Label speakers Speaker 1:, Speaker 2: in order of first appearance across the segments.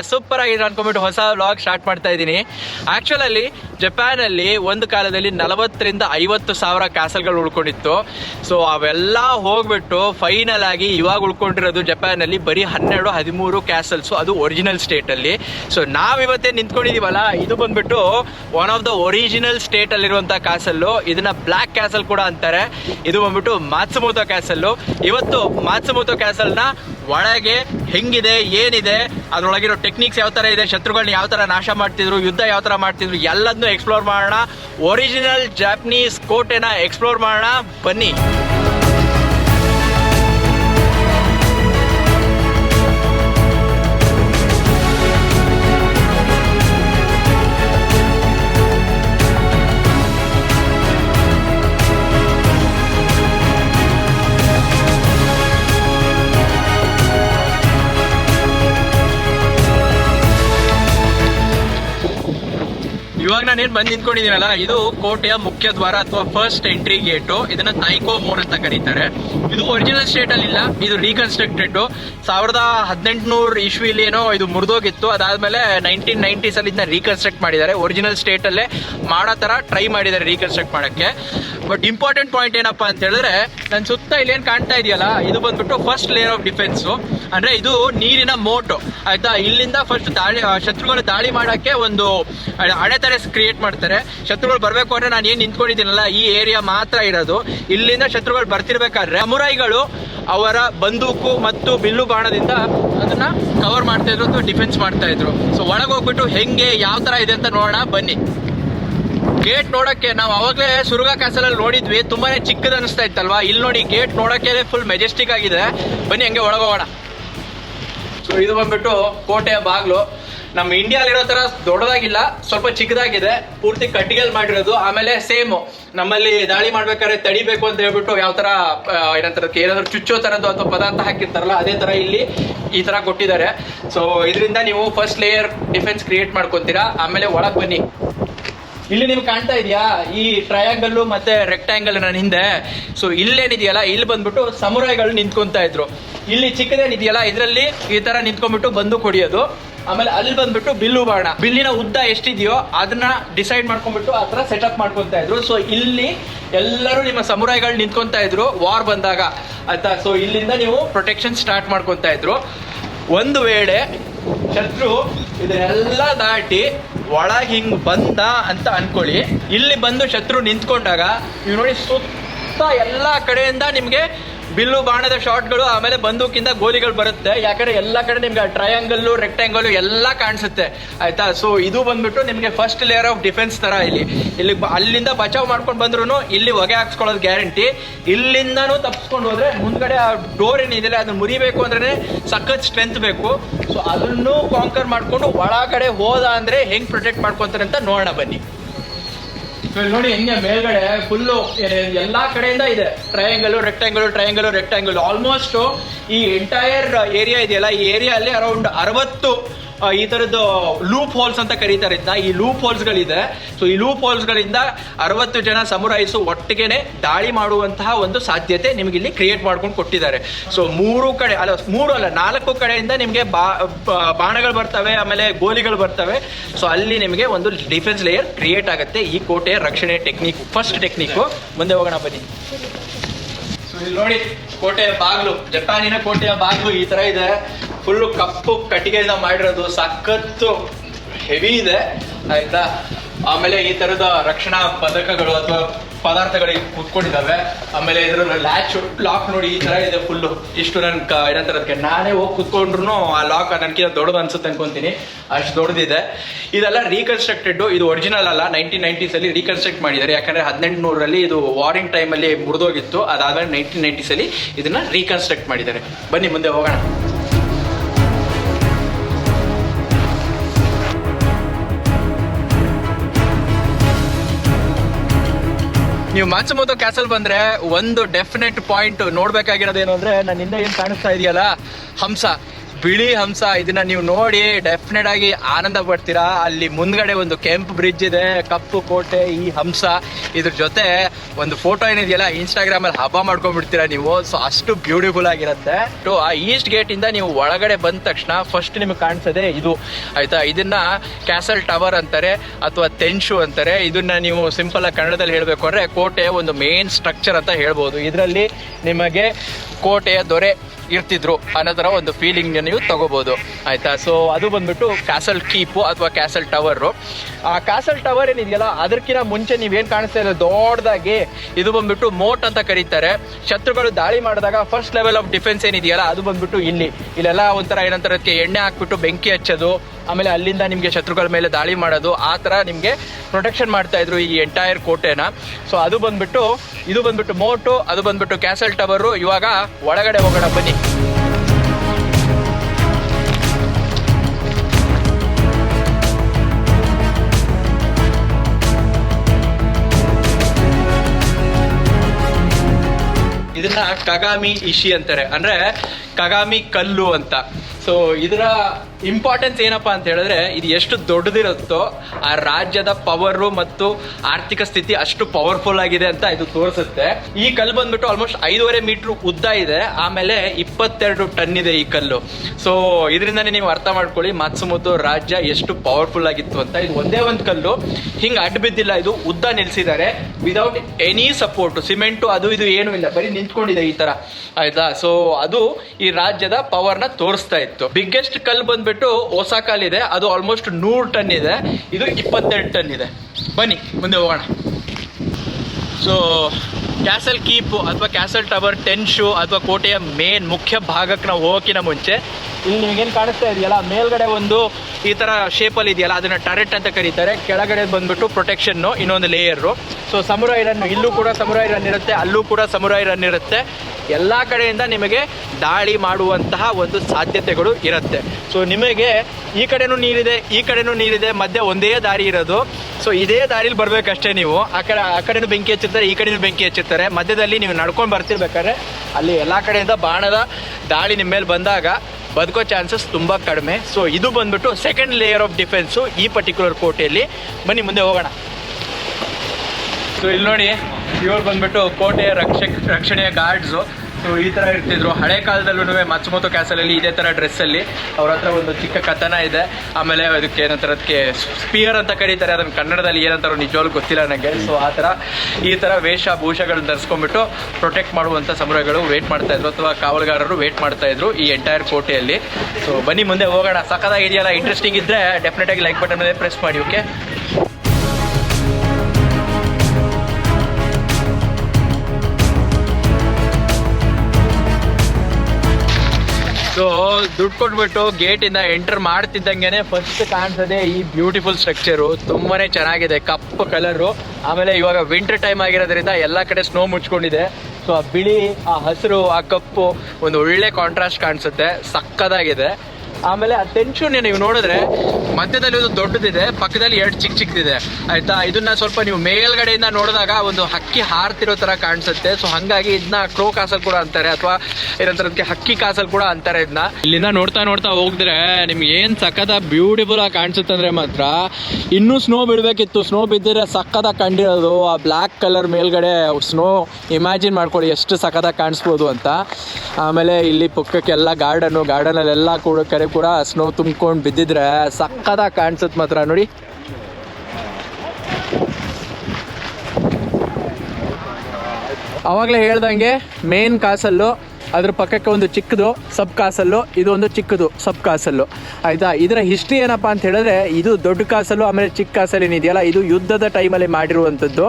Speaker 1: Super ಆಗಿದೆ ಅನ್ಕೊಂಬಿಟ್ಟು ಹೊಸ vlog start ಮಾಡ್ತಾ ಇದ್ದೀನಿ. ಆಕ್ಚುಲ್ ಅಲ್ಲಿ ಜಪಾನ್ ಅಲ್ಲಿ ಒಂದು ಕಾಲದಲ್ಲಿ ನಲವತ್ತರಿಂದ ಐವತ್ತು ಸಾವಿರ ಕ್ಯಾಸಲ್ಗಳು ಉಳ್ಕೊಂಡಿತ್ತು. ಸೊ ಅವೆಲ್ಲ ಹೋಗ್ಬಿಟ್ಟು ಫೈನಲ್ ಆಗಿ ಇವಾಗ ಉಳ್ಕೊಂಡಿರೋದು ಜಪಾನ್ ಅಲ್ಲಿ ಬರೀ ಹನ್ನೆರಡು, ಹದಿಮೂರು ಕ್ಯಾಸಲ್ಸ್ ಅದು ಒರಿಜಿನಲ್ ಸ್ಟೇಟ್ ಅಲ್ಲಿ. ಸೊ ನಾವ್ ಇವತ್ತೇ ನಿಂತ್ಕೊಂಡಿದೀವಲ್ಲ, ಇದು ಬಂದ್ಬಿಟ್ಟು one of the original state ಅಲ್ಲಿರುವಂತ ಕ್ಯಾಸಲ್ ಇದನ್ನ ಬ್ಲಾಕ್ ಕ್ಯಾಸಲ್ ಕೂಡ ಅಂತಾರೆ. ಇದು ಬಂದ್ಬಿಟ್ಟು ಮಾತ್ಸಮೂತ ಕ್ಯಾಸಲ್ ಇವತ್ತು ಮಾತ್ಸಮೂತ ಕ್ಯಾಸಲ್ನ ಒಳಗೆ ಹೆಂಗಿದೆ, ಏನಿದೆ, ಅದ್ರೊಳಗಿರೋ ಟೆಕ್ನಿಕ್ಸ್ ಯಾವ ತರ ಇದೆ ಶತ್ರುಗಳನ್ನ ಯಾವ ತರ ನಾಶ ಮಾಡ್ತಿದ್ರು, ಯುದ್ಧ ಯಾವ ತರ ಮಾಡ್ತಿದ್ರು ಎಲ್ಲದನ್ನೂ ಎಕ್ಸ್ಪ್ಲೋರ್ ಮಾಡೋಣ. ಒರಿಜಿನಲ್ ಜಾಪನೀಸ್ ಕೋಟೆನ ಎಕ್ಸ್ಪ್ಲೋರ್ ಮಾಡೋಣ. ಬನ್ನಿ. ಇವಾಗ ನಾನು ಬಂದ್ ನಿಂತ್ಕೊಂಡಿದ್ದೀನಲ್ಲ, ಇದು ಕೋಟೆಯ ಮುಖ್ಯ ದ್ವಾರ ಅಥವಾ ಫಸ್ಟ್ ಎಂಟ್ರಿ ಗೇಟ್ ಇದನ್ನ ತೈಕೋ ಮೋರ್ ಅಂತ ಕರೀತಾರೆ. ಇದು ಒರಿಜಿನಲ್ ಸ್ಟೇಟ್ ಅಲ್ಲಿ ಇಲ್ಲ, ಇದು ರೀಕನ್ಸ್ಟ್ರಕ್ಟೆಡ್ ಸಾವಿರದ ಹದಿನೆಂಟುನೂರು ಇಶ್ವಿಲಿ ಏನೋ ಇದು ಮುರಿದೋಗಿತ್ತು. ಅದಾದ್ಮೇಲೆ ನೈನ್ಟೀನ್ ನೈನ್ಟೀಸ್ ಅಲ್ಲಿ ಇದನ್ನ ರೀಕನ್ಸ್ಟ್ರಕ್ಟ್ ಮಾಡಿದ್ದಾರೆ. ಒರಿಜಿನಲ್ ಸ್ಟೇಟ್ ಅಲ್ಲೇ ಮಾಡೋ ತರ ಟ್ರೈ ಮಾಡಿದ್ದಾರೆ ರೀಕನ್ಸ್ಟ್ರಕ್ಟ್ ಮಾಡಕ್ಕೆ. ಬಟ್ ಇಂಪಾರ್ಟೆಂಟ್ ಪಾಯಿಂಟ್ ಏನಪ್ಪಾ ಅಂತ ಹೇಳಿದ್ರೆ ನನ್ನ ಸುತ್ತ ಇಲ್ಲಿ ಏನ್ ಕಾಣ್ತಾ ಇದೆಯಲ್ಲ, ಇದು ಬಂದ್ಬಿಟ್ಟು ಫಸ್ಟ್ ಲೇಯರ್ ಆಫ್ ಡಿಫೆನ್ಸ್ ಅಂದ್ರೆ ಇದು ನೀರಿನ ಮೋಟು ಆಯ್ತಾ? ಇಲ್ಲಿಂದ ಫಸ್ಟ್ ದಾಳಿ ಶತ್ರುಗಳು ದಾಳಿ ಮಾಡಕ್ಕೆ ಒಂದು ಅಡೆತಡೆ ಕ್ರಿಯೇಟ್ ಮಾಡ್ತಾರೆ. ಶತ್ರುಗಳು ಬರಬೇಕು ಅಂದ್ರೆ ನಾನು ಏನ್ ನಿಂತ್ಕೊಂಡಿದ್ದೀನಲ್ಲ, ಈ ಏರಿಯಾ ಮಾತ್ರ ಇರೋದು. ಇಲ್ಲಿಂದ ಶತ್ರುಗಳು ಬರ್ತಿರ್ಬೇಕಾದ್ರೆ ಅಮುರಾಯಿಗಳು ಅವರ ಬಂದೂಕು ಮತ್ತು ಬಿಲ್ಲು ಬಾಣದಿಂದ ಅದನ್ನ ಕವರ್ ಮಾಡ್ತಾ ಇದ್ರು ಅಥವಾ ಡಿಫೆನ್ಸ್ ಮಾಡ್ತಾ ಇದ್ರು. ಸೊ ಒಳಗೆ ಹೋಗ್ಬಿಟ್ಟು ಹೆಂಗೆ, ಯಾವ ತರ ಇದೆ ಅಂತ ನೋಡೋಣ, ಬನ್ನಿ. ಗೇಟ್ ನೋಡಕ್ಕೆ ನಾವು ಅವಾಗಲೇ ಸುರುಗಾ ಕ್ಯಾಸಲ್ ಅಲ್ಲಿ ನೋಡಿದ್ವಿ. ತುಂಬಾನೇ ಚಿಕ್ಕದ ಅನಿಸ್ತಾ ಇತ್ತಲ್ವಾ? ಇಲ್ಲಿ ನೋಡಿ ಗೇಟ್ ನೋಡಕ್ಕೆ ಫುಲ್ ಮೆಜೆಸ್ಟಿಕ್ ಆಗಿದೆ. ಬನ್ನಿ, ಹಂಗೆ ಒಳಗೋಗೋಣ ಸೊ ಇದು ಬಂದ್ಬಿಟ್ಟು ಕೋಟೆಯ ಬಾಗ್ಲು. ನಮ್ಮ ಇಂಡಿಯಾಲಿರೋ ತರ ದೊಡ್ಡದಾಗಿಲ್ಲ ಸ್ವಲ್ಪ ಚಿಕ್ಕದಾಗಿದೆ ಪೂರ್ತಿ ಕಟ್ಟಿಗೆಲ್ ಮಾಡಿರೋದು ಆಮೇಲೆ ಸೇಮ್. ನಮ್ಮಲ್ಲಿ ದಾಳಿ ಮಾಡ್ಬೇಕಾದ್ರೆ ತಡಿಬೇಕು ಅಂತ ಹೇಳ್ಬಿಟ್ಟು ಯಾವ ತರ ಆ, ಏನಂತಾರೆ ಅದಕ್ಕೆ ಏನಾದ್ರು ಚುಚ್ಚೋ ತರದ್ದು ಅಥವಾ ಪದಾರ್ಥ ಹಾಕಿರ್ತಾರಲ್ಲ ಅದೇ ತರ ಇಲ್ಲಿ ಈ ತರ ಕೊಟ್ಟಿದ್ದಾರೆ. ಸೊ ಇದರಿಂದ ನೀವು ಫಸ್ಟ್ ಲೇಯರ್ ಡಿಫೆನ್ಸ್ ಕ್ರಿಯೇಟ್ ಮಾಡ್ಕೊಂತೀರಾ ಆಮೇಲೆ ಒಳಗ್ ಬನ್ನಿ. ಇಲ್ಲಿ ನಿಮ್ಗೆ ಕಾಣ್ತಾ ಇದೆಯಾ ಈ ಟ್ರಯಾಂಗಲ್ ಮತ್ತೆ ರೆಕ್ಟಾಂಗಲ್ ನನ್ನ ಹಿಂದೆ? ಸೊ ಇಲ್ಲೇನಿದೆಯಲ್ಲ ಇಲ್ಲಿ ಬಂದ್ಬಿಟ್ಟು ಸಮುರಾಯ್ಗಳು ನಿಂತ್ಕೊಂತ ಇದ್ರು. ಇಲ್ಲಿ ಚಿಕ್ಕದೇನಿದೆಯಲ್ಲ ಇದರಲ್ಲಿ ಈ ತರ ನಿಂತ್ಕೊಂಡ್ಬಿಟ್ಟು ಬಂದು ಹೊಡಿಯೋದು ಆಮೇಲೆ ಅಲ್ಲಿ ಬಂದ್ಬಿಟ್ಟು ಬಿಲ್ಲು ಬಾಣ. ಬಿಲ್ಲಿನ ಉದ್ದ ಎಷ್ಟಿದೆಯೋ ಅದನ್ನ ಡಿಸೈಡ್ ಮಾಡ್ಕೊಂಡ್ಬಿಟ್ಟು ಆ ಥರ ಸೆಟಪ್ ಮಾಡ್ಕೊಂತಾ ಇದ್ರು. ಸೊ ಇಲ್ಲಿ ಎಲ್ಲರೂ ನಿಮ್ಮ ಸಮುರಾಯಿಗಳು ನಿಂತ್ಕೊಂತಾ ಇದ್ರು ವಾರ್ ಬಂದಾಗ. ಆಯ್ತಾ? ಸೊ ಇಲ್ಲಿಂದ ನೀವು ಪ್ರೊಟೆಕ್ಷನ್ ಸ್ಟಾರ್ಟ್ ಮಾಡ್ಕೊಂತಾ ಇದ್ರು. ಒಂದು ವೇಳೆ ಶತ್ರು ಇದನ್ನೆಲ್ಲ ದಾಟಿ ಒಳಗೆ ಹಿಂಗ್ ಬಂದ ಅಂತ ಅನ್ಕೊಳ್ಳಿ. ಇಲ್ಲಿ ಬಂದು ಶತ್ರು ನಿಂತ್ಕೊಂಡಾಗ ನೀವು ನೋಡಿ ಸುತ್ತ ಎಲ್ಲಾ ಕಡೆಯಿಂದ ನಿಮ್ಗೆ ಬಿಲ್ಲು ಬಾಣದ ಶಾಟ್ಗಳು, ಆಮೇಲೆ ಬಂದೂಕಿಂದ ಗೋಲಿಗಳು ಬರುತ್ತೆ. ಯಾಕಂದ್ರೆ ಎಲ್ಲ ಕಡೆ ನಿಮ್ಗೆ ಟ್ರಯಾಂಗಲ್ ರೆಕ್ಟಾಂಗಲ್ ಎಲ್ಲ ಕಾಣಿಸುತ್ತೆ. ಆಯ್ತಾ? ಸೊ ಇದು ಬಂದ್ಬಿಟ್ಟು ನಿಮ್ಗೆ ಫಸ್ಟ್ ಲೇಯರ್ ಆಫ್ ಡಿಫೆನ್ಸ್ ತರ ಇಲ್ಲಿ. ಇಲ್ಲಿ ಅಲ್ಲಿಂದ ಬಚಾವ್ ಮಾಡ್ಕೊಂಡು ಬಂದ್ರು ಇಲ್ಲಿ ಹೊಗೆ ಹಾಕ್ಸ್ಕೊಳ್ಳೋದು ಗ್ಯಾರಂಟಿ ಇಲ್ಲಿಂದಾನು ತಪ್ಪಿಸ್ಕೊಂಡು ಹೋದ್ರೆ ಮುಂದ್ಗಡೆ ಆ ಡೋರ್ ಏನಿದೆ ಅದನ್ನ ಮುರಿಬೇಕು ಅಂದ್ರೆ ಸಖತ್ ಸ್ಟ್ರೆಂತ್ ಬೇಕು. ಸೊ ಅದನ್ನು ಕಾಂಕರ್ ಮಾಡ್ಕೊಂಡು ಒಳಗಡೆ ಹೋದ ಅಂದ್ರೆ ಹೆಂಗ್ ಪ್ರೊಟೆಕ್ಟ್ ಮಾಡ್ಕೊಂತಾರೆ ಅಂತ ನೋಡೋಣ ಬನ್ನಿ. ನೋಡಿ ಹೆಂಗೆ ಮೇಲ್ಗಡೆ ಫುಲ್ಲು ಎಲ್ಲಾ ಕಡೆಯಿಂದ ಇದೆ. Triangle rectangle triangle rectangle almost ಈ ಎಂಟೈರ್ ಏರಿಯಾ ಇದೆಯಲ್ಲ, ಈ ಏರಿಯಾ ಅಲ್ಲಿ ಅರೌಂಡ್ ಅರವತ್ತು ಈ ತರದ್ದು ಲೂಪ್ ಹೋಲ್ಸ್ ಅಂತ ಕರೀತಾರೆ ಈ ಲೂಪ್ ಹೋಲ್ಸ್ ಗಳಿದೆ. ಸೊ ಈ ಲೂಪ್ ಹೋಲ್ಸ್ ಗಳಿಂದ ಅರವತ್ತು ಜನ ಸಮುರಾಯಿಸು ಒಟ್ಟಿಗೆನೆ ದಾಳಿ ಮಾಡುವಂತಹ ಒಂದು ಸಾಧ್ಯತೆ ನಿಮ್ಗೆ ಇಲ್ಲಿ ಕ್ರಿಯೇಟ್ ಮಾಡ್ಕೊಂಡು ಕೊಟ್ಟಿದ್ದಾರೆ. ಸೊ ಮೂರು ಕಡೆ, ಅಲ್ಲ, ಮೂರು ಅಲ್ಲ, ನಾಲ್ಕು ಕಡೆಯಿಂದ ನಿಮಗೆ ಬಾಣಗಳು ಬರ್ತವೆ, ಆಮೇಲೆ ಗೋಲಿಗಳು ಬರ್ತವೆ. ಸೊ ಅಲ್ಲಿ ನಿಮಗೆ ಒಂದು ಡಿಫೆನ್ಸ್ ಲೇಯರ್ ಕ್ರಿಯೇಟ್ ಆಗುತ್ತೆ. ಈ ಕೋಟೆಯ ರಕ್ಷಣೆ ಟೆಕ್ನಿಕ್ ಫಸ್ಟ್ ಟೆಕ್ನಿಕ್ ಮುಂದೆ ಹೋಗೋಣ, ಬನ್ನಿ. ನೋಡಿ, ಕೋಟೆಯ ಬಾಗ್ಲು, ಜಪಾನಿನ ಕೋಟೆಯ ಬಾಗ್ಲು ಈ ತರ ಇದೆ. ಫುಲ್ಲು ಕಪ್ಪು ಕಟ್ಟಿಗೆಯಿಂದ ಮಾಡಿರೋದು ಸಖತ್ತು ಹೆವಿ ಇದೆ, ಆಯ್ತಾ? ಆಮೇಲೆ ಈ ತರದ ರಕ್ಷಣಾ ಪದಕಗಳು ಅಥವಾ ಪದಾರ್ಥಗಳು ಕುತ್ಕೊಂಡಿದ್ದಾವೆ. ಆಮೇಲೆ ಇದ್ರ ಲ್ಯಾಚ್ ಲಾಕ್ ನೋಡಿ ಈ ತರ ಇದೆ ಫುಲ್ಲು. ಇಷ್ಟು ನನ್ನ ಕ- ನಾನೇ ಹೋಗಿ ಕುತ್ಕೊಂಡ್ರು ಆ ಲಾಕ್ ನನ್ಕಿಂತ ದೊಡ್ಡದು ಅನ್ಸುತ್ತೆ ಅನ್ಕೊಂತೀನಿ. ಅಷ್ಟು ದೊಡ್ಡದಿದೆ ಇದೆಲ್ಲ ರೀಕನ್ಸ್ಟ್ರಕ್ಟೆಡ್ ಇದು ಒರಿಜಿನಲ್ ಅಲ್ಲ ನೈನ್ಟೀನ್ ನೈನ್ಟೀಸ್ ಅಲ್ಲಿ ರೀಕನ್ಸ್ಟ್ರಕ್ಟ್ ಮಾಡಿದ್ದಾರೆ. ಯಾಕಂದ್ರೆ ಹದಿನೆಂಟು ನೂರರಲ್ಲಿ ಇದು ವಾರಿಂಗ್ ಟೈಮ್ ಅಲ್ಲಿ ಮುರಿದೋಗಿತ್ತು. ಅದಾದ್ಮೇಲೆ ನೈನ್ಟೀನ್ ನೈನ್ಟೀಸ್ ಅಲ್ಲಿ ಇದನ್ನ ರೀಕನ್ಸ್ಟ್ರಕ್ಟ್ ಮಾಡಿದ್ದಾರೆ. ಬನ್ನಿ, ಮುಂದೆ ಹೋಗೋಣ. ನೀವು ಮಾಚಮೋತೋ ಕ್ಯಾಸಲ್ ಬಂದ್ರೆ ಒಂದು ಡೆಫಿನೆಟ್ ಪಾಯಿಂಟ್ ನೋಡ್ಬೇಕಾಗಿರೋದು ಏನು ಅಂದ್ರೆ ನನ್ನ ಹಿಂದೆ ಏನ್ ಕಾಣಿಸ್ತಾ ಇದೆಯಲ್ಲ? ಹಂಸ. ಬಿಳಿ ಹಂಸ, ಇದನ್ನ ನೀವು ನೋಡಿ ಡೆಫಿನೆಟ್ ಆಗಿ ಆನಂದ ಪಡ್ತೀರಾ? ಅಲ್ಲಿ ಮುಂದ್ಗಡೆ ಒಂದು ಕೆಂಪು ಬ್ರಿಡ್ಜ್ ಇದೆ, ಕಪ್ಪು ಕೋಟೆ, ಈ ಹಂಸ. ಇದ್ರ ಜೊತೆ ಒಂದು ಫೋಟೋ ಏನಿದೆಯಲ್ಲ ಇನ್ಸ್ಟಾಗ್ರಾಮ್ ಅಲ್ಲಿ ಹಬ್ಬ ಮಾಡ್ಕೊಂಡ್ಬಿಡ್ತೀರಾ ನೀವು? ಸೊ ಅಷ್ಟು ಬ್ಯೂಟಿಫುಲ್ ಆಗಿರುತ್ತೆ. ಸೊ ಆ ಈಸ್ಟ್ ಗೇಟ್ ಇಂದ ನೀವು ಒಳಗಡೆ ಬಂದ ತಕ್ಷಣ ಫಸ್ಟ್ ನಿಮಗೆ ಕಾಣಿಸದೆ ಇದು. ಆಯ್ತಾ? ಇದನ್ನ ಕ್ಯಾಸಲ್ ಟವರ್ ಅಂತಾರೆ, ಅಥವಾ ತೆನ್ಶು ಅಂತಾರೆ. ಇದನ್ನ ನೀವು ಸಿಂಪಲ್ ಆಗಿ ಕನ್ನಡದಲ್ಲಿ ಹೇಳಬೇಕು ಅಂದ್ರೆ ಕೋಟೆ ಒಂದು ಮೇನ್ ಸ್ಟ್ರಕ್ಚರ್ ಅಂತ ಹೇಳ್ಬೋದು. ಇದರಲ್ಲಿ ನಿಮಗೆ ಕೋಟೆಯ ದೊರೆ ಇರ್ತಿದ್ರು ಅನ್ನೋ ಥರ ಒಂದು ಫೀಲಿಂಗ್ ನೀವು ತಗೋಬಹುದು ಆಯ್ತಾ? ಸೊ ಅದು ಬಂದ್ಬಿಟ್ಟು ಕ್ಯಾಸಲ್ ಕೀಪು ಅಥವಾ ಕ್ಯಾಸಲ್ ಟವರ್ ಆ ಕ್ಯಾಸಲ್ ಟವರ್ ಏನಿದೆಯಲ್ಲ ಅದಕ್ಕಿಂತ ಮುಂಚೆ ನೀವೇನ್ ಕಾಣಿಸ್ತಾ ಇಲ್ಲ, ದೊಡ್ಡದಾಗಿ ಇದು ಬಂದ್ಬಿಟ್ಟು ಮೋಟ್ ಅಂತ ಕರೀತಾರೆ. ಶತ್ರುಗಳು ದಾಳಿ ಮಾಡಿದಾಗ ಫಸ್ಟ್ ಲೆವೆಲ್ ಆಫ್ ಡಿಫೆನ್ಸ್ ಏನಿದೆಯಲ್ಲ ಅದು ಬಂದ್ಬಿಟ್ಟು ಇಲ್ಲಿ. ಇಲ್ಲೆಲ್ಲ ಒಂಥರ ಏನಂತಾರೆ, ಅದಕ್ಕೆ ಎಣ್ಣೆ ಹಾಕ್ಬಿಟ್ಟು ಬೆಂಕಿ ಹಚ್ಚೋದು, ಆಮೇಲೆ ಅಲ್ಲಿಂದ ನಿಮಗೆ ಶತ್ರುಗಳ ಮೇಲೆ ದಾಳಿ ಮಾಡೋದು, ಆ ಥರ ನಿಮಗೆ ಪ್ರೊಟೆಕ್ಷನ್ ಮಾಡ್ತಾ ಇದ್ರು ಈ ಎಂಟೈರ್ ಕೋಟೆನ. ಸೊ ಅದು ಬಂದ್ಬಿಟ್ಟು, ಇದು ಬಂದ್ಬಿಟ್ಟು ಮೋಟು ಅದು ಬಂದ್ಬಿಟ್ಟು ಕ್ಯಾಸಲ್ ಟವರು ಇವಾಗ ಒಳಗಡೆ ಹೋಗೋಣ, ಬನ್ನಿ. ಇದನ್ನ ಕಗಾಮಿ ಇಶಿ ಅಂತಾರೆ. ಅಂದ್ರೆ ಕಗಾಮಿ ಕಲ್ಲು ಅಂತ. ಸೊ ಇದರ ಇಂಪಾರ್ಟೆನ್ಸ್ ಏನಪ್ಪಾ ಅಂತ ಹೇಳಿದ್ರೆ, ಇದು ಎಷ್ಟು ದೊಡ್ಡದಿರುತ್ತೋ ಆ ರಾಜ್ಯದ ಪವರ್ ಮತ್ತು ಆರ್ಥಿಕ ಸ್ಥಿತಿ ಅಷ್ಟು ಪವರ್ಫುಲ್ ಆಗಿದೆ ಅಂತ ಇದು ತೋರಿಸುತ್ತೆ. ಈ ಕಲ್ಲು ಬಂದ್ಬಿಟ್ಟು ಆಲ್ಮೋಸ್ಟ್ ಐದೂವರೆ ಮೀಟರ್ ಉದ್ದ ಇದೆ, ಆಮೇಲೆ ಇಪ್ಪತ್ತೆರಡು ಟನ್ ಇದೆ ಈ ಕಲ್ಲು. ಸೊ ಇದರಿಂದನೇ ನೀವು ಅರ್ಥ ಮಾಡ್ಕೊಳ್ಳಿ ಮತ್ಸುಮುತ್ತು ರಾಜ್ಯ ಎಷ್ಟು ಪವರ್ಫುಲ್ ಆಗಿತ್ತು ಅಂತ. ಇದು ಒಂದೇ ಒಂದು ಕಲ್ಲು, ಹಿಂಗೆ ಅಡ್ಡ ಬಿದ್ದಿಲ್ಲ, ಇದು ಉದ್ದ ನಿಲ್ಸಿದ್ದಾರೆ. ವಿದೌಟ್ ಎನಿ ಸಪೋರ್ಟ್ ಸಿಮೆಂಟು ಅದು ಇದು ಏನು ಇಲ್ಲ, ಬರೀ ನಿಂತ್ಕೊಂಡಿದೆ ಈ ತರ. ಆಯ್ತಾ? ಸೊ ಅದು ಈ ರಾಜ್ಯದ ಪವರ್ನ ತೋರಿಸ್ತಾ ಇತ್ತು. ಬಿಗ್ಗೆಸ್ಟ್ ಕಲ್ಲು ಬಂದ್ಬಿಟ್ಟು ಓಸಾಕಾಲ್ ಇದೆ ಅದು ಆಲ್ಮೋಸ್ಟ್ ನೂರು ಟನ್ ಇದೆ. ಇದು ಇಪ್ಪತ್ತೆರಡು ಟನ್ ಇದೆ. ಬನ್ನಿ, ಮುಂದೆ ಹೋಗೋಣ. ಸೊ ಕ್ಯಾಸಲ್ ಕೀಪ್ ಅಥವಾ ಕ್ಯಾಸಲ್ ಟವರ್ ಟೆನ್ ಶೂ ಅಥವಾ ಕೋಟೆಯ ಮೇನ್ ಮುಖ್ಯ ಭಾಗಕ್ಕೆ ನಾವು ಹೋಗೋಕ್ಕಿಂತ ಮುಂಚೆ, ಇಲ್ಲಿ ನಿಮಗೇನು ಕಾಣಿಸ್ತಾ ಇದೆಯಲ್ಲ, ಮೇಲ್ಗಡೆ ಒಂದು ಈ ಥರ ಶೇಪಲ್ಲಿ ಇದೆಯಲ್ಲ, ಅದನ್ನ ಟರೆಟ್ ಅಂತ ಕರೀತಾರೆ. ಕೆಳಗಡೆ ಬಂದ್ಬಿಟ್ಟು ಪ್ರೊಟೆಕ್ಷನ್ನು ಇನ್ನೊಂದು ಲೇಯರು ಸೊ ಸಮುರಾಯಿ ರನ್ ಇಲ್ಲೂ ಕೂಡ ಸಮುರಾಯಿ ರನ್ ಇರುತ್ತೆ, ಅಲ್ಲೂ ಕೂಡ ಸಮುರಾಯಿ ರನ್ ಇರುತ್ತೆ. ಎಲ್ಲ ಕಡೆಯಿಂದ ನಿಮಗೆ ದಾಳಿ ಮಾಡುವಂತಹ ಒಂದು ಸಾಧ್ಯತೆಗಳು ಇರುತ್ತೆ. ಸೊ ನಿಮಗೆ ಈ ಕಡೆನೂ ನೀರಿದೆ, ಈ ಕಡೆನೂ ನೀರಿದೆ, ಮಧ್ಯೆ ಒಂದೇ ದಾರಿ ಇರೋದು. ಸೊ ಇದೇ ದಾರಿಲಿ ಬರಬೇಕಷ್ಟೇ ನೀವು. ಆ ಕಡೆ, ಆ ಕಡೆನೂ ಬೆಂಕಿ ಹಚ್ಚಿರ್ತಾರೆ, ಈ ಕಡೆನೂ ಬೆಂಕಿ ಹಚ್ಚಿರ್ತಾರೆ. ಮಧ್ಯದಲ್ಲಿ ನೀವು ನಡ್ಕೊಂಡು ಬರ್ತಿರ್ಬೇಕಾದ್ರೆ ಅಲ್ಲಿ ಎಲ್ಲ ಕಡೆಯಿಂದ ಬಾಣದ ದಾಳಿ ನಿಮ್ಮ ಮೇಲೆ ಬಂದಾಗ ಬದುಕೋ ಚಾನ್ಸಸ್ ತುಂಬ ಕಡಿಮೆ. ಸೊ ಇದು ಬಂದ್ಬಿಟ್ಟು ಸೆಕೆಂಡ್ ಲೇಯರ್ ಆಫ್ ಡಿಫೆನ್ಸು ಈ ಪರ್ಟಿಕ್ಯುಲರ್ ಕೋಟೆಯಲ್ಲಿ ಬನ್ನಿ, ಮುಂದೆ ಹೋಗೋಣ. ಸೊ ಇಲ್ಲಿ ನೋಡಿ, ಇವ್ರು ಬಂದ್ಬಿಟ್ಟು ಕೋಟೆಯ ರಕ್ಷಕ್ ರಕ್ಷಣೆಯ ಗಾರ್ಡ್ಸು ಸೊ ಈ ತರ ಇರ್ತಿದ್ರು. ಹಳೆ ಕಾಲದಲ್ಲೂ ಮತ್ಸುಮೋತೋ ಕ್ಯಾಸಲ್ ಅಲ್ಲಿ ಇದೇ ತರ ಡ್ರೆಸ್ ಅಲ್ಲಿ ಅವ್ರ ಹತ್ರ ಒಂದು ಚಿಕ್ಕ ಕಥನ ಇದೆ. ಆಮೇಲೆ ಅದಕ್ಕೆ ಏನಂತಾರೆ, ಅದಕ್ಕೆ ಸ್ಪಿಯರ್ ಅಂತ ಕರೀತಾರೆ. ಅದನ್ನ ಕನ್ನಡದಲ್ಲಿ ಏನಂತಾರೋ ನಿಜವಾಗ್ಲೂ ಗೊತ್ತಿಲ್ಲ ನನಗೆ ಸೊ ಆ ತರ, ಈ ತರ ವೇಷಭೂಷಗಳನ್ನ ಧರಿಸ್ಕೊಂಡ್ಬಿಟ್ಟು ಪ್ರೊಟೆಕ್ಟ್ ಮಾಡುವಂತ ಸಮುದಾಯಗಳು ವೇಟ್ ಮಾಡ್ತಾ ಇದ್ರು. ಅಥವಾ ಕಾವಲುಗಾರರು ವೇಟ್ ಮಾಡ್ತಾ ಇದ್ರು ಈ ಎಂಟೈರ್ ಕೋಟೆಯಲ್ಲಿ. ಸೊ ಬನ್ನಿ ಮುಂದೆ ಹೋಗೋಣ. ಸಖತ್ತಾಗಿದೆಯಲ್ಲ? ಇಂಟ್ರೆಸ್ಟಿಂಗ್ ಇದ್ರೆ ಡೆಫಿನೆಟ್ ಆಗಿ ಲೈಕ್ ಬಟನ್ ಮೇಲೆ ಪ್ರೆಸ್ ಮಾಡಿ ಓಕೆ ಸೊ ದುಡ್ಡು ಕೊಟ್ಬಿಟ್ಟು ಗೇಟ್ ಇಂದ ಎಂಟರ್ ಮಾಡ್ತಿದ್ದಂಗೆನೆ ಫಸ್ಟ್ ಕಾಣಿಸದೆ ಈ ಬ್ಯೂಟಿಫುಲ್ ಸ್ಟ್ರಕ್ಚರು ತುಂಬಾನೇ ಚೆನ್ನಾಗಿದೆ, ಕಪ್ಪು ಕಲರು ಆಮೇಲೆ ಇವಾಗ ವಿಂಟರ್ ಟೈಮ್ ಆಗಿರೋದ್ರಿಂದ ಎಲ್ಲ ಕಡೆ ಸ್ನೋ ಮುಚ್ಕೊಂಡಿದೆ. ಸೊ ಆ ಬಿಳಿ, ಆ ಹಸಿರು, ಆ ಕಪ್ಪು ಒಂದು ಒಳ್ಳೆ ಕಾಂಟ್ರಾಸ್ಟ್ ಕಾಣಿಸುತ್ತೆ. ಸಕ್ಕದಾಗಿದೆ. ಆಮೇಲೆ ಆ ಟೆನ್ಷನ್ ನೀವು ನೋಡಿದ್ರೆ ಮಧ್ಯದಲ್ಲಿ ಒಂದು ದೊಡ್ಡದಿದೆ, ಪಕ್ಕದಲ್ಲಿ ಎರಡು ಚಿಕ್ಕ ಚಿಕ್ಕದಿದೆ. ಆಯ್ತಾ? ಇದನ್ನ ಸ್ವಲ್ಪ ನೀವು ಮೇಲ್ಗಡೆಯಿಂದ ನೋಡಿದಾಗ ಒಂದು ಹಕ್ಕಿ ಹಾರ್ತಿರೋ ತರ ಕಾಣಿಸುತ್ತೆ. ಸೊ ಹಂಗಾಗಿ ಇದನ್ನ ಕ್ರೋ ಕಾಸಲ್ ಕೂಡ ಅಂತಾರೆ, ಅಥವಾ ಏನಂತಾರೆ ಹಕ್ಕಿ ಕಾಸಲ್ ಕೂಡ ಅಂತಾರೆ ಇದನ್ನ ಇಲ್ಲಿಂದ ನೋಡ್ತಾ ನೋಡ್ತಾ ಹೋಗಿದ್ರೆ ನಿಮ್ಗೆ ಏನ್ ಸಕ್ಕದ ಬ್ಯೂಟಿಫುಲ್ ಆಗಿ ಕಾಣಿಸುತ್ತೆ ಅಂದ್ರೆ ಮಾತ್ರ ಇನ್ನೂ ಸ್ನೋ ಬಿಡ್ಬೇಕಿತ್ತು. ಸ್ನೋ ಬಿದ್ದಿದ್ರೆ ಸಕ್ಕದ ಕಂಡಿರೋದು. ಆ ಬ್ಲ್ಯಾಕ್ ಕಲರ್ ಮೇಲ್ಗಡೆ ಸ್ನೋ ಇಮ್ಯಾಜಿನ್ ಮಾಡ್ಕೊಳ್ಳಿ ಎಷ್ಟು ಸಕ್ಕದ ಕಾಣಿಸ್ಬೋದು ಅಂತ. ಆಮೇಲೆ ಇಲ್ಲಿ ಪಕ್ಕಕ್ಕೆಲ್ಲ ಗಾರ್ಡನು ಗಾರ್ಡನಲ್ಲೆಲ್ಲ ಕೂಡ, ಕರೆ ಕೂಡ ಸ್ನೋ ತುಂಬ್ಕೊಂಡು ಬಿದ್ದಿದ್ರೆ ಸಕ್ಕದಾಗಿ ಕಾಣಿಸುತ್ತೆ ಮಾತ್ರ ನೋಡಿ. ಅವಾಗಲೇ ಹೇಳ್ದಂಗೆ ಮೇನ್ ಕಾಸಲ್ಲು. ಅದ್ರ ಪಕ್ಕಕ್ಕೆ ಒಂದು ಚಿಕ್ಕದು ಸಬ್ ಕಾಸಲ್ಲು, ಇದು ಒಂದು ಚಿಕ್ಕದು ಸಬ್ ಕಾಸಲ್ಲು. ಆಯ್ತಾ? ಇದರ ಹಿಸ್ಟ್ರಿ ಏನಪ್ಪ ಅಂತ ಹೇಳಿದ್ರೆ, ಇದು ದೊಡ್ಡ ಕಾಸಲ್ಲು, ಆಮೇಲೆ ಚಿಕ್ಕ ಕಾಸಲ್ಲಿ ಏನಿದೆಯಲ್ಲ, ಇದು ಯುದ್ಧದ ಟೈಮಲ್ಲಿ ಮಾಡಿರುವಂಥದ್ದು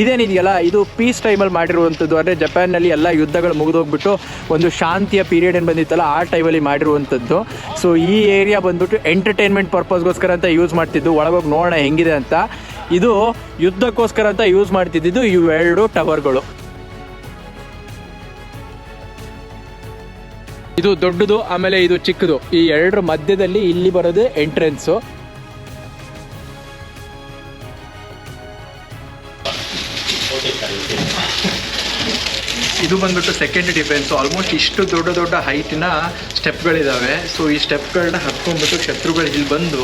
Speaker 1: ಇದೇನಿದೆಯಲ್ಲ, ಇದು ಪೀಸ್ ಟೈಮಲ್ಲಿ ಮಾಡಿರುವಂಥದ್ದು ಅಂದರೆ ಜಪಾನ್ನಲ್ಲಿ ಎಲ್ಲ ಯುದ್ಧಗಳು ಮುಗಿದೋಗ್ಬಿಟ್ಟು ಒಂದು ಶಾಂತಿಯ ಪೀರಿಯಡ್ ಏನು ಬಂದಿತ್ತಲ್ಲ, ಆ ಟೈಮಲ್ಲಿ ಮಾಡಿರುವಂಥದ್ದು ಸೊ ಈ ಏರಿಯಾ ಬಂದ್ಬಿಟ್ಟು ಎಂಟರ್ಟೈನ್ಮೆಂಟ್ ಪರ್ಪಸ್ಗೋಸ್ಕರ ಅಂತ ಯೂಸ್ ಮಾಡ್ತಿದ್ದು. ಒಳಗೋಗಿ ನೋಡೋಣ ಹೆಂಗಿದೆ ಅಂತ. ಇದು ಯುದ್ಧಕ್ಕೋಸ್ಕರ ಅಂತ ಯೂಸ್ ಮಾಡ್ತಿದ್ದಿದ್ದು ಇವೆರಡು ಟವರ್ಗಳು ಇದು ದೊಡ್ಡದು ಆಮೇಲೆ ಇದು ಚಿಕ್ಕದು. ಈ ಎರಡರ ಮಧ್ಯದಲ್ಲಿ ಇಲ್ಲಿ ಬರೋದು ಎಂಟ್ರೆನ್ಸು ಇದು ಬಂದ್ಬಿಟ್ಟು ಸೆಕೆಂಡ್ ಡಿಫೆನ್ಸ್ ಆಲ್ಮೋಸ್ಟ್ ಇಷ್ಟು ದೊಡ್ಡ ದೊಡ್ಡ ಹೈಟಿನ ಸ್ಟೆಪ್ಗಳಿದಾವೆ ಸೊ ಈ ಸ್ಟೆಪ್ಗಳನ್ನ ಹತ್ಕೊಂಡ್ಬಿಟ್ಟು ಶತ್ರುಗಳು ಇಲ್ಲಿ ಬಂದು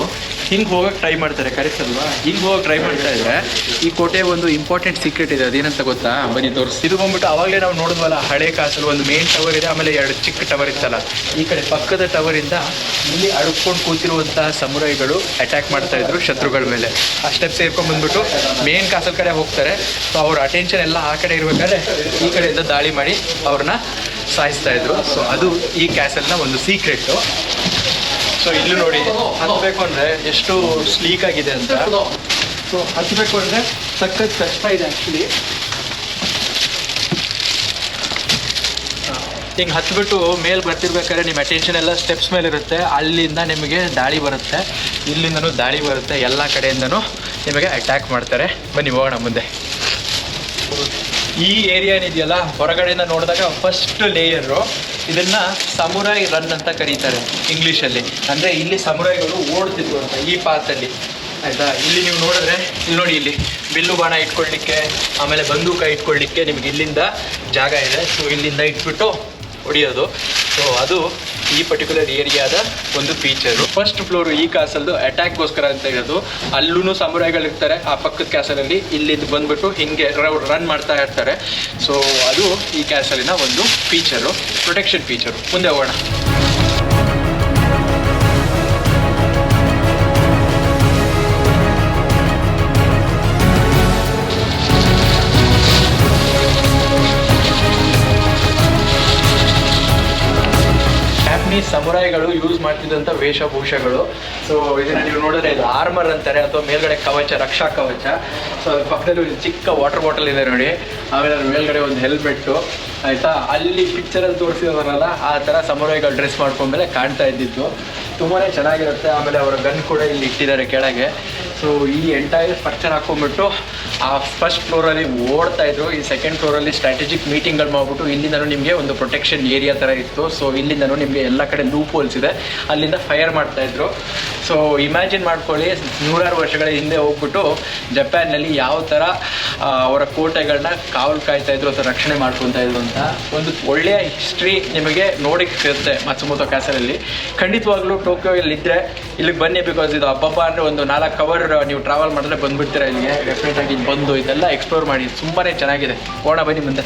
Speaker 1: ಹಿಂಗೆ ಹೋಗೋಕೆ ಟ್ರೈ ಮಾಡ್ತಾರೆ. ಕರೆಕ್ಟ್ ಅಲ್ವಾ ಹಿಂಗೆ ಹೋಗಕ್ಕೆ ಟ್ರೈ ಮಾಡ್ತಾ ಇದ್ರೆ ಈ ಕೋಟೆ ಒಂದು ಇಂಪಾರ್ಟೆಂಟ್ ಸೀಕ್ರೆಟ್ ಇದೆ. ಅದೇನಂತ ಗೊತ್ತಾ? ಬನ್ನಿ, ತೋರಿಸಿ. ಇದು ಬಂದ್ಬಿಟ್ಟು ಅವಾಗಲೇ ನಾವು ನೋಡಿದ್ವಲ್ಲ, ಹಳೆ ಕಾಸಲ್ಲಿ ಒಂದು ಮೇನ್ ಟವರ್ ಇದೆ, ಆಮೇಲೆ ಎರಡು ಚಿಕ್ಕ ಟವರ್ ಇತ್ತಲ್ಲ. ಈ ಕಡೆ ಪಕ್ಕದ ಟವರಿಂದ ಇಲ್ಲಿ ಅಡ್ಕೊಂಡು ಕೂತಿರುವಂತಹ ಸಮುರಾಯಿಗಳು ಅಟ್ಯಾಕ್ ಮಾಡ್ತಾ ಇದ್ರು ಶತ್ರುಗಳ ಮೇಲೆ. ಆ ಸ್ಟೆಪ್ ಸೇರ್ಕೊಂಡ್ ಬಂದ್ಬಿಟ್ಟು ಮೇನ್ ಕಾಸಲ್ ಕಡೆ ಹೋಗ್ತಾರೆ. ಸೊ ಅವ್ರ ಅಟೆನ್ಷನ್ ಎಲ್ಲ ಆ ಕಡೆ ಇರ್ಬೇಕಾದ್ರೆ ಈ ಕಡೆಯಿಂದ ದಾಳಿ ಮಾಡಿ ಅವ್ರನ್ನ ಸಾಯಿಸ್ತಾ ಇದ್ರು. ಸೊ ಅದು ಈ ಕ್ಯಾಸಲ್ನ ಒಂದು ಸೀಕ್ರೆಟ್ ಸೊ ಇಲ್ಲಿ ನೋಡಿ ಹತ್ಬೇಕು ಅಂದ್ರೆ ಎಷ್ಟು ಸ್ಲೀಕ್ ಆಗಿದೆ ಅಂತ. ಸೊ ಹತ್ಬೇಕು ಅಂದ್ರೆ ಸಖತ್ ಕಷ್ಟ ಇದೆ ಆ್ಯಕ್ಚುಲಿ ಹಿಂಗೆ ಹತ್ಬಿಟ್ಟು ಮೇಲೆ ಬರ್ತಿರ್ಬೇಕಾದ್ರೆ ನಿಮ್ಮ ಅಟೆನ್ಷನ್ ಎಲ್ಲ ಸ್ಟೆಪ್ಸ್ ಮೇಲೆ ಇರುತ್ತೆ. ಅಲ್ಲಿಂದ ನಿಮಗೆ ದಾಳಿ ಬರುತ್ತೆ. ಇಲ್ಲಿಂದನೂ ದಾಳಿ ಬರುತ್ತೆ. ಎಲ್ಲ ಕಡೆಯಿಂದನೂ ನಿಮಗೆ ಅಟ್ಯಾಕ್ ಮಾಡ್ತಾರೆ. ಬನ್ನಿ ಹೋಗೋಣ ಮುಂದೆ. ಈ ಏರಿಯಾ ಏನಿದೆಯಲ್ಲ ಹೊರಗಡೆಯಿಂದ ನೋಡಿದಾಗ ಫಸ್ಟ್ ಲೇಯರು ಇದನ್ನ ಸಮುರಾಯ್ ರನ್ ಅಂತ ಕರೀತಾರೆ ಇಂಗ್ಲೀಷಲ್ಲಿ ಅಂದರೆ ಇಲ್ಲಿ ಸಮುರಾಯ್ಗಳು ಓಡ್ತಿದ್ವು ಅಂತ ಈ ಪಾತಲ್ಲಿ ಆಯಿತಾ? ಇಲ್ಲಿ ನೀವು ನೋಡಿದ್ರೆ, ಇಲ್ಲಿ ನೋಡಿ ಇಲ್ಲಿ. ಬಿಲ್ಲು ಬಾಣ ಇಟ್ಕೊಳ್ಳಿಕ್ಕೆ, ಆಮೇಲೆ ಬಂದೂಕ ಇಟ್ಕೊಳ್ಳಿಕ್ಕೆ ನಿಮ್ಗೆ ಇಲ್ಲಿಂದ ಜಾಗ ಇದೆ. ಸೊ ಇಲ್ಲಿಂದ ಇಟ್ಬಿಟ್ಟು ಹೊಡಿಯೋದು ಸೊ ಅದು ಈ ಪರ್ಟಿಕ್ಯುಲರ್ ಏರಿಯಾದ ಒಂದು ಫೀಚರ್ ಫಸ್ಟ್ ಫ್ಲೋರ್ ಈ ಕಾಸಲ್ದು ಅಟ್ಯಾಕ್ಗೋಸ್ಕರ ಅಂತ ಇರೋದು. ಅಲ್ಲೂ ಸಮುರಾಯಿಗಳು ಇರ್ತಾರೆ ಆ ಪಕ್ಕದ ಕ್ಯಾಸಲಲ್ಲಿ ಇಲ್ಲಿಂದ ಬಂದ್ಬಿಟ್ಟು ಹಿಂಗೆ ರನ್ ಮಾಡ್ತಾ ಇರ್ತಾರೆ. ಸೊ ಅದು ಈ ಕ್ಯಾಸಲಿನ ಒಂದು ಫೀಚರ್ ಪ್ರೊಟೆಕ್ಷನ್ ಫೀಚರ್ ಮುಂದೆ ಹೋಗೋಣ. ಜಾಪನೀಸ್ ಸಮುರಾಯಿಗಳು ಯೂಸ್ ಮಾಡ್ತಿದ್ದಂಥ ವೇಷಭೂಷಗಳು. ಸೊ ಇದನ್ನ ನೀವು ನೋಡಿದ್ರೆ ಇದು ಆರ್ಮರ್ ಅಂತಾರೆ, ಅಥವಾ ಮೇಲ್ಗಡೆ ಕವಚ, ರಕ್ಷಾ ಕವಚ. ಸೊ ಅದ್ರ ಪಕ್ಕದಲ್ಲಿ ಒಂದು ಚಿಕ್ಕ ವಾಟರ್ ಬಾಟಲ್ ಇದೆ ನೋಡಿ. ಆಮೇಲೆ ಅದ್ರ ಮೇಲ್ಗಡೆ ಒಂದು ಹೆಲ್ಮೆಟ್ಟು ಆಯ್ತಾ? ಅಲ್ಲಿ ಪಿಕ್ಚರಲ್ಲಿ ತೋರಿಸಿದವರಲ್ಲ ಆ ಥರ ಸಮುರಾಯಿಗಳು ಡ್ರೆಸ್ ಮಾಡ್ಕೊಂಡ್ಮೇಲೆ ಕಾಣ್ತಾ ಇದ್ದಿದ್ದು. ತುಂಬಾ ಚೆನ್ನಾಗಿರುತ್ತೆ. ಆಮೇಲೆ ಅವರ ಗನ್ ಕೂಡ ಇಲ್ಲಿ ಇಟ್ಟಿದ್ದಾರೆ ಕೆಳಗೆ. ಸೊ ಈ ಎಂಟೈರ್ ಸ್ಟ್ರಕ್ಚರ್ ಹಾಕೊಂಡ್ಬಿಟ್ಟು ಆ ಫಸ್ಟ್ ಫ್ಲೋರಲ್ಲಿ ಓಡ್ತಾ ಇದ್ರು. ಈ ಸೆಕೆಂಡ್ ಫ್ಲೋರಲ್ಲಿ ಸ್ಟ್ರಾಟಜಿಕ್ ಮೀಟಿಂಗ್ಗಳು ಮಾಡ್ಬಿಟ್ಟು ಇಲ್ಲಿಂದನೂ ನಿಮಗೆ ಒಂದು ಪ್ರೊಟೆಕ್ಷನ್ ಏರಿಯಾ ಥರ ಇತ್ತು. ಸೊ ಇಲ್ಲಿಂದನೂ ನಿಮಗೆ ಎಲ್ಲ ಕಡೆ ಲೂಪ್ ಹೋಲ್ಸಿದೆ ಅಲ್ಲಿಂದ ಫೈರ್ ಮಾಡ್ತಾ ಇದ್ರು. ಸೊ ಇಮ್ಯಾಜಿನ್ ಮಾಡ್ಕೊಳ್ಳಿ. ನೂರಾರು ವರ್ಷಗಳ ಹಿಂದೆ ಹೋಗ್ಬಿಟ್ಟು ಜಪಾನ್ನಲ್ಲಿ ಯಾವ ಥರ ಅವರ ಕೋಟೆಗಳನ್ನ ಕಾವಲು ಕಾಯ್ತಾ ಇದ್ರು ಅಥವಾ ರಕ್ಷಣೆ ಮಾಡ್ಕೊತಾ ಇದ್ರು ಅಂತ ಒಂದು ಒಳ್ಳೆಯ ಹಿಸ್ಟ್ರಿ ನಿಮಗೆ ನೋಡಕ್ಕೆ ಸಿಗುತ್ತೆ ಮತ್ಸುಮೋತೋ ಕ್ಯಾಸರಲ್ಲಿ ಖಂಡಿತವಾಗ್ಲೂ ಟೋಕಿಯೋ ಇಲ್ಲಿ ಇದ್ರೆ ಇಲ್ಲಿಗೆ ಬನ್ನಿ ಬಿಕಾಸ್ ಇದು ಹಬ್ಬಬ್ಬ ಅಂದ್ರೆ ಒಂದು ನಾಲ್ಕು ಕವರ್ ನೀವು ಟ್ರಾವೆಲ್ ಮಾಡಿದ್ರೆ ಬಂದ್ಬಿಡ್ತೀರಾ ಇಲ್ಲಿಗೆ. ಡೆಫಿನೆಟ್ ಆಗಿ ಇಲ್ಲಿ ಬಂದು ಇದೆಲ್ಲ ಎಕ್ಸ್ಪ್ಲೋರ್ ಮಾಡಿ ತುಂಬಾ ಚೆನ್ನಾಗಿದೆ. ಹೋಣ ಬನ್ನಿ ಮುಂದೆ.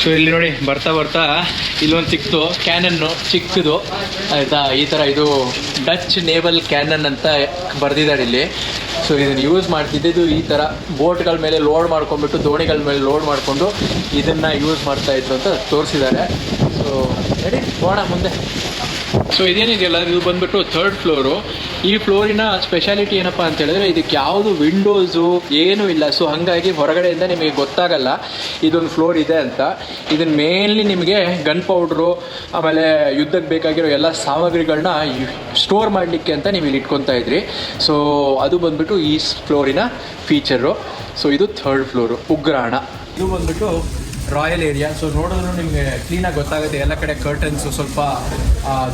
Speaker 1: ಸೊ ಇಲ್ಲಿ ನೋಡಿ, ಬರ್ತಾ ಬರ್ತಾ ಇಲ್ಲೊಂದು ಸಿಕ್ತು ಕ್ಯಾನನ್ನು ಚಿಕ್ಕದು ಆಯಿತಾ, ಈ ಥರ ಇದು ಡಚ್ ನೇವಲ್ ಕ್ಯಾನನ್ ಅಂತ ಬರೆದಿದ್ದಾರೆ ಇಲ್ಲಿ. ಸೊ ಇದನ್ನು ಯೂಸ್ ಮಾಡ್ತಿದ್ದು ಈ ಥರ ಬೋಟ್ಗಳ ಮೇಲೆ ಲೋಡ್ ಮಾಡ್ಕೊಂಡ್ಬಿಟ್ಟು ದೋಣಿಗಳ ಮೇಲೆ ಲೋಡ್ ಮಾಡಿಕೊಂಡು ಇದನ್ನು ಯೂಸ್ ಮಾಡ್ತಾ ಇದ್ರು ಅಂತ ತೋರಿಸಿದ್ದಾರೆ. ಸೊ ರೆಡಿ ಹೋಗೋಣ ಮುಂದೆ. ಸೊ ಇದೇನಿದೆಯಲ್ಲ, ಇದು ಬಂದ್ಬಿಟ್ಟು ಥರ್ಡ್ ಫ್ಲೋರು ಈ ಫ್ಲೋರಿನ ಸ್ಪೆಷಾಲಿಟಿ ಏನಪ್ಪ ಅಂತ ಹೇಳಿದ್ರೆ, ಇದಕ್ಕೆ ಯಾವುದು ವಿಂಡೋಸು ಏನೂ ಇಲ್ಲ. ಸೊ ಹಾಗಾಗಿ ಹೊರಗಡೆಯಿಂದ ನಿಮಗೆ ಗೊತ್ತಾಗಲ್ಲ, ಇದೊಂದು ಫ್ಲೋರ್ ಇದೆ ಅಂತ. ಇದನ್ನ ಮೇನ್ಲಿ ನಿಮಗೆ ಗನ್ ಪೌಡ್ರು ಆಮೇಲೆ ಯುದ್ಧಕ್ಕೆ ಬೇಕಾಗಿರೋ ಎಲ್ಲ ಸಾಮಗ್ರಿಗಳನ್ನ ಸ್ಟೋರ್ ಮಾಡಲಿಕ್ಕೆ ಅಂತ ನೀವು ಇಲ್ಲಿ ಇಟ್ಕೊತಾ ಇದ್ರಿ. ಸೊ ಅದು ಬಂದ್ಬಿಟ್ಟು ಈ ಫ್ಲೋರಿನ ಫೀಚರು ಸೊ ಇದು ಥರ್ಡ್ ಫ್ಲೋರು ಉಗ್ರಾಣ. ಇದು ಬಂದ್ಬಿಟ್ಟು ರಾಯಲ್ ಏರಿಯಾ ಸೊ ನೋಡಿದ್ರು ನಿಮಗೆ ಕ್ಲೀನಾಗಿ ಗೊತ್ತಾಗುತ್ತೆ. ಎಲ್ಲ ಕಡೆ ಕರ್ಟನ್ಸು ಸ್ವಲ್ಪ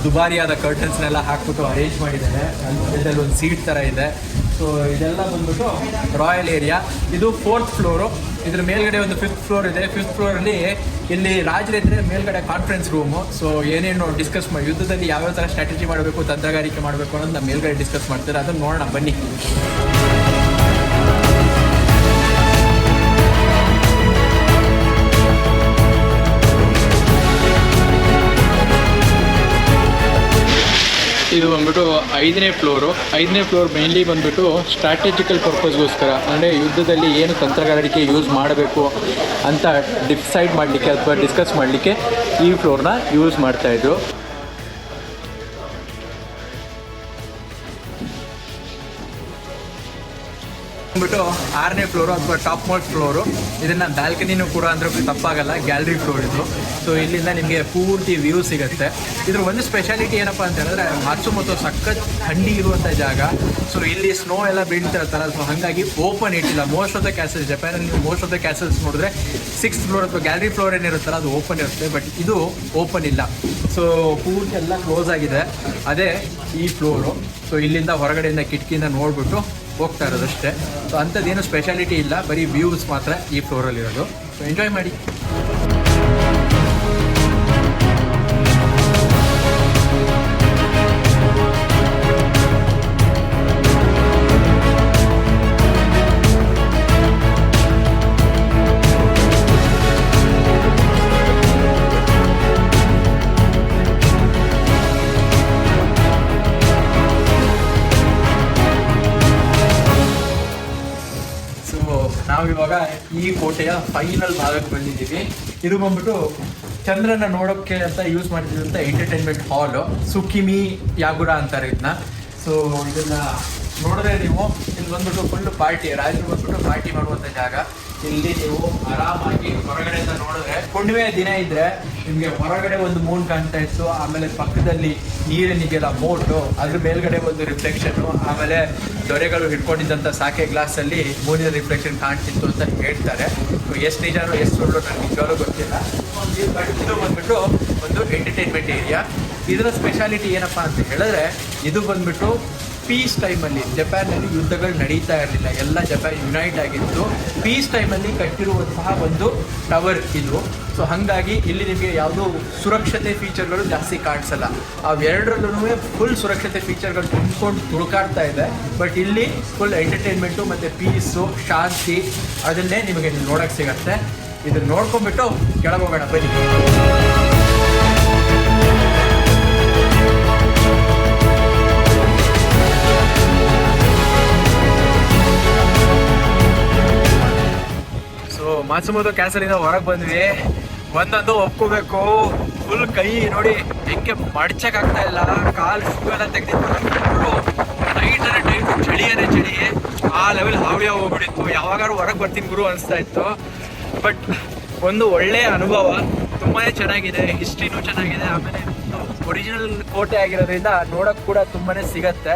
Speaker 1: ದುಬಾರಿಯಾದ ಕರ್ಟನ್ಸ್ನೆಲ್ಲ ಹಾಕ್ಬಿಟ್ಟು ಅರೇಂಜ್ ಮಾಡಿದ್ದಾರೆ. ಇದರಲ್ಲಿ ಒಂದು ಸೀಟ್ ಥರ ಇದೆ. ಸೊ ಇದೆಲ್ಲ ಬಂದ್ಬಿಟ್ಟು ರಾಯಲ್ ಏರಿಯಾ ಇದು ಫೋರ್ತ್ ಫ್ಲೋರು ಇದ್ರ ಮೇಲ್ಗಡೆ ಒಂದು ಫಿಫ್ತ್ ಫ್ಲೋರ್ ಇದೆ. ಫಿಫ್ತ್ ಫ್ಲೋರಲ್ಲಿ ಇಲ್ಲಿ ರಾಜರಿದ್ರೆ ಮೇಲ್ಗಡೆ ಕಾನ್ಫರೆನ್ಸ್ ರೂಮು ಸೊ ಏನೇನು ಡಿಸ್ಕಸ್ ಮಾಡಿ ಯುದ್ಧದಲ್ಲಿ ಯಾವ್ಯಾವ ಥರ ಸ್ಟ್ರಾಟಜಿ ಮಾಡಬೇಕು, ತಂತ್ರಗಾರಿಕೆ ಮಾಡಬೇಕು ಅನ್ನೋದು ನಮ್ಮ ಮೇಲ್ಗಡೆ ಡಿಸ್ಕಸ್ ಮಾಡ್ತಾರೆ. ಅದನ್ನು ನೋಡೋಣ. ಬನ್ನಿ. ಇದು ಬಂದ್ಬಿಟ್ಟು ಐದನೇ ಫ್ಲೋರು. ಐದನೇ ಫ್ಲೋರ್ ಮೇನ್ಲಿ ಬಂದ್ಬಿಟ್ಟು ಸ್ಟ್ರಾಟಜಿಕಲ್ ಪರ್ಪಸ್ಗೋಸ್ಕರ ಅಂದರೆ ಯುದ್ಧದಲ್ಲಿ ಏನು ತಂತ್ರಗಾರಿಕೆ ಯೂಸ್ ಮಾಡಬೇಕು ಅಂತ ಡಿಸೈಡ್ ಮಾಡಲಿಕ್ಕೆ ಅಥವಾ ಡಿಸ್ಕಸ್ ಮಾಡಲಿಕ್ಕೆ ಈ ಫ್ಲೋರ್ನ ಯೂಸ್ ಮಾಡ್ತಾಯಿದ್ರು ಬಂದ್ಬಿಟ್ಟು ಆರನೇ ಫ್ಲೋರು ಅಥವಾ ಟಾಪ್ ಮೋಸ್ಟ್ ಫ್ಲೋರು ಇದನ್ನು ಬ್ಯಾಲ್ಕನಿನೂ ಕೂಡ ಅಂದ್ರೆ ತಪ್ಪಾಗಲ್ಲ ಗ್ಯಾಲರಿ ಫ್ಲೋರ್ ಇದು. ಸೊ ಇಲ್ಲಿಂದ ನಿಮಗೆ ಪೂರ್ತಿ ವ್ಯೂ ಸಿಗುತ್ತೆ. ಇದ್ರ ಒಂದು ಸ್ಪೆಷಾಲಿಟಿ ಏನಪ್ಪ ಅಂತ ಹೇಳಿದ್ರೆ ಮತ್ತು ಸಖತ್ ಥಂಡಿ ಇರುವಂಥ ಜಾಗ. ಸೊ ಇಲ್ಲಿ ಸ್ನೋ ಎಲ್ಲ ಬೀಳ್ತಿರ್ತಾರ ಸೊ ಹಾಗಾಗಿ ಓಪನ್ ಇಟ್ಟಿಲ್ಲ ಮೋಸ್ಟ್ ಆಫ್ ದ ಕ್ಯಾಸಲ್ಸ್ ಜಪಾನಲ್ಲಿ ನೀವು ಮೋಸ್ಟ್ ಆಫ್ ದ ಕ್ಯಾಸಲ್ಸ್ ನೋಡಿದ್ರೆ ಸಿಕ್ಸ್ ಫ್ಲೋರ್ ಅಥವಾ ಗ್ಯಾಲರಿ ಫ್ಲೋರ್ ಏನಿರುತ್ತಲ್ಲ, ಅದು ಓಪನ್ ಇರುತ್ತೆ. ಬಟ್ ಇದು ಓಪನ್ ಇಲ್ಲ. ಸೊ ಪೂರ್ತಿ ಎಲ್ಲ ಕ್ಲೋಸ್ ಆಗಿದೆ. ಅದೇ ಈ ಫ್ಲೋರು ಸೊ ಇಲ್ಲಿಂದ ಹೊರಗಡೆಯಿಂದ ಕಿಟಕಿಯಿಂದ ನೋಡ್ಬಿಟ್ಟು ಹೋಗ್ತಾ ಇರೋದಷ್ಟೇ. ಸೊ ಅಂಥದ್ದೇನು ಸ್ಪೆಷಾಲಿಟಿ ಇಲ್ಲ ಬರೀ ವ್ಯೂಸ್ ಮಾತ್ರ ಈ ಫ್ಲೋರಲ್ಲಿರೋದು ಎಂಜಾಯ್ ಮಾಡಿ. ಕೋಟೆಯ ಫೈನಲ್ ಭಾಗಕ್ಕೆ ಬಂದಿದ್ದೀವಿ. ಇದು ಬಂದ್ಬಿಟ್ಟು ಚಂದ್ರನ ನೋಡೋಕ್ಕೆ ಅಂತ ಯೂಸ್ ಮಾಡಿದಂಥ ಎಂಟರ್ಟೈನ್ಮೆಂಟ್ ಹಾಲು ಸುಕಿಮಿ ಯಾಗುಡ ಅಂತಾರೆ ಇದನ್ನ ಸೊ ಇದನ್ನ ನೋಡಿದ್ರೆ ನೀವು, ಇಲ್ಲಿ ಬಂದ್ಬಿಟ್ಟು ಫುಲ್ ಪಾರ್ಟಿ ರಾತ್ರಿ ಬಂದ್ಬಿಟ್ಟು ಪಾರ್ಟಿ ಮಾಡುವಂಥ ಜಾಗ. ಇಲ್ಲಿ ನೀವು ಆರಾಮಾಗಿ ಹೊರಗಡೆಯಿಂದ ನೋಡಿದ್ರೆ ಹುಣ್ಣಿಮೆ ದಿನ ಇದ್ರೆ ನಿಮಗೆ ಹೊರಗಡೆ ಒಂದು ಮೂನ್ ಕಾಣ್ತಾ ಇತ್ತು, ಆಮೇಲೆ ಪಕ್ಕದಲ್ಲಿ ನೀರಿನಿಗೆಲ್ಲ ಬೋಟು ಅದ್ರ ಮೇಲ್ಗಡೆ ಒಂದು ರಿಫ್ಲೆಕ್ಷನ್ ಆಮೇಲೆ ದೊರೆಗಳು ಹಿಡ್ಕೊಂಡಿದ್ದಂಥ ಸಾಕೆ ಗ್ಲಾಸ್ ಅಲ್ಲಿ ಮೂನಿನ ರಿಫ್ಲೆಕ್ಷನ್ ಕಾಣ್ತಿತ್ತು ಅಂತ ಹೇಳ್ತಾರೆ. ಎಷ್ಟು ನಿಜಾನು, ಎಷ್ಟು ಸುಳ್ಳು ನನಗೆ ನಿಜವಾಗ್ಲೂ ಗೊತ್ತಿಲ್ಲ. ಇದು ಬಂದ್ಬಿಟ್ಟು ಒಂದು ಎಂಟರ್ಟೈನ್ಮೆಂಟ್ ಏರಿಯಾ ಇದರ ಸ್ಪೆಷಾಲಿಟಿ ಏನಪ್ಪಾ ಅಂತ ಹೇಳಿದ್ರೆ, ಇದು ಬಂದ್ಬಿಟ್ಟು ಪೀಸ್ ಟೈಮಲ್ಲಿ ಜಪಾನ್ನಲ್ಲಿ ಯುದ್ಧಗಳು ನಡೀತಾ ಇರಲಿಲ್ಲ. ಎಲ್ಲ ಜಪಾನ್ ಯುನೈಟ್ ಆಗಿತ್ತು. ಪೀಸ್ ಟೈಮಲ್ಲಿ ಕಟ್ಟಿರುವಂತಹ ಒಂದು ಟವರ್ ಇದು. ಸೊ ಹಾಗಾಗಿ ಇಲ್ಲಿ ನಿಮಗೆ ಯಾವುದೋ ಸುರಕ್ಷತೆ ಫೀಚರ್ಗಳು ಜಾಸ್ತಿ ಕಾಣಿಸಲ್ಲ. ಅವೆರಡರಲ್ಲೂ ಫುಲ್ ಸುರಕ್ಷತೆ ಫೀಚರ್ಗಳು ತುಂಬಿಕೊಂಡು ತುಳುಕಾಡ್ತಾ ಇದೆ. ಬಟ್ ಇಲ್ಲಿ ಫುಲ್ ಎಂಟರ್ಟೈನ್ಮೆಂಟು ಮತ್ತು ಪೀಸು ಶಾಂತಿ, ಅದನ್ನೇ ನಿಮಗೆ ನೋಡೋಕ್ಕೆ ಸಿಗತ್ತೆ. ಇದನ್ನು ನೋಡ್ಕೊಂಡ್ಬಿಟ್ಟು ಕೆಳಗೋಗೋಣ, ಬನ್ನಿ. ಮಾಸುಮೋದು ಕ್ಯಾಸಲಿಂದ ಹೊರಗೆ ಬಂದ್ವಿ. ಒಂದೊಂದು ಒಪ್ಕೋಬೇಕು. ಫುಲ್ ಕೈ ನೋಡಿ ಹೆಂಗೆ ಮಡ್ಚಕ್ ಆಗ್ತಾ ಇಲ್ಲ. ಕಾಲ್ ಎಲ್ಲ ತೆಗೆದಿಟ್ಟು ನೈಟ್ ಚಳಿ ಚಳಿಯೇ ಚಳಿ. ಆ ಲೆವೆಲ್ ಹಾವಳಿಯ ಹೋಗ್ಬಿಟ್ಟಿತ್ತು. ಯಾವಾಗಾರು ಹೊರಗೆ ಬರ್ತೀನಿ ಗುರು ಅನಿಸ್ತಾ ಇತ್ತು. ಬಟ್ ಒಂದು ಒಳ್ಳೆಯ ಅನುಭವ. ತುಂಬಾ ಚೆನ್ನಾಗಿದೆ. ಹಿಸ್ಟ್ರಿನೂ ಚೆನ್ನಾಗಿದೆ. ಆಮೇಲೆ ಒರಿಜಿನಲ್ ಕೋಟೆ ಆಗಿರೋದ್ರಿಂದ ನೋಡಕ್ ಕೂಡ ತುಂಬಾ ಸಿಗತ್ತೆ.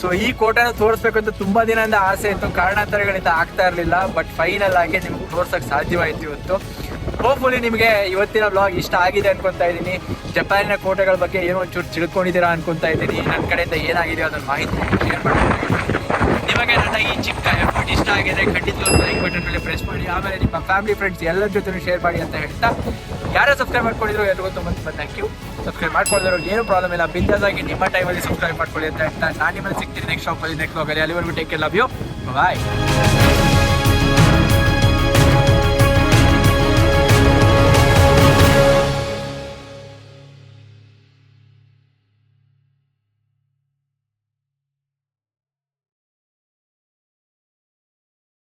Speaker 1: ಸೊ ಈ ಕೋಟೆನ ತೋರಿಸ್ಬೇಕಂತ ತುಂಬಾ ದಿನದಿಂದ ಆಸೆ ಇತ್ತು. ಕಾರಣಾಂತರಗಳಿಂದ ಆಗ್ತಾ ಇರಲಿಲ್ಲ ಬಟ್ ಫೈನಲ್ ಆಗಿ ನಿಮ್ಗೆ ತೋರ್ಸಕ್ ಸಾಧ್ಯವಾಯ್ತು ಇವತ್ತು. ಹೋಪ್ಫುಲಿ ನಿಮಗೆ ಇವತ್ತಿನ ಬ್ಲಾಗ್ ಇಷ್ಟ ಆಗಿದೆ ಅನ್ಕೊಂತಾ ಇದ್ದೀನಿ. ಜಪಾನಿನ ಕೋಟೆಗಳ ಬಗ್ಗೆ ಏನೋ ಒಂಚೂರು ತಿಳ್ಕೊಂಡಿದ್ದೀರಾ ಅನ್ಕೊಂತಾ ಇದ್ದೀನಿ. ನನ್ನ ಕಡೆಯಿಂದ ಏನಾಗಿದೆ ಅದನ್ನ ಮಾಹಿತಿ ಶೇರ್ ನಿಮಗೆ ನನ್ನ ಈ ಚಿಕ್ಕ ಎಫರ್ಟ್ ಇಷ್ಟ ಆಗಿದೆ, ಖಂಡಿತವಾಗ್ಲೂ ಲೈಕ್ ಬಟನ್ ಮೇಲೆ ಪ್ರೆಸ್ ಮಾಡಿ. ಆಮೇಲೆ ನಿಮ್ಮ ಫ್ಯಾಮಿಲಿ ಫ್ರೆಂಡ್ಸ್ ಎಲ್ಲರ ಜೊತೆ ಶೇರ್ ಮಾಡಿ ಅಂತ ಹೇಳ್ತಾ ಯಾರು ಸಬ್ಸ್ಕ್ರೈಬ್ ಮಾಡ್ಕೊಂಡಿದ್ರು ಎಲ್ರಿಗೂ ತುಂಬ ತುಂಬ ಥ್ಯಾಂಕ್ ಯು ಸಬ್ಸ್ಕ್ರೈಬ್ ಮಾಡ್ಕೊಳ್ಳೋರು ಏನು ಪ್ರಾಬ್ಲಮ್ ಇಲ್ಲ. ಬಿಂದಾಸ್ ನಿಮ್ಮ ಟೈಮಲ್ಲಿ ಸಬ್ಸ್ಕ್ರೈಬ್ ಮಾಡ್ಕೊಳ್ಳಿ ಅಂತ ಹೇಳ್ತಾ ನಾನು ನಿಮ್ಮಲ್ಲಿ ಸಿಗ್ತೀನಿ ನೆಕ್ಸ್ಟ್ ಶಾಪಲ್ಲಿ ನೆಕ್ಸ್ಟ್ ಹೋಗಲಿ ಅಲ್ಲಿವರೆಗೂ take care love you bye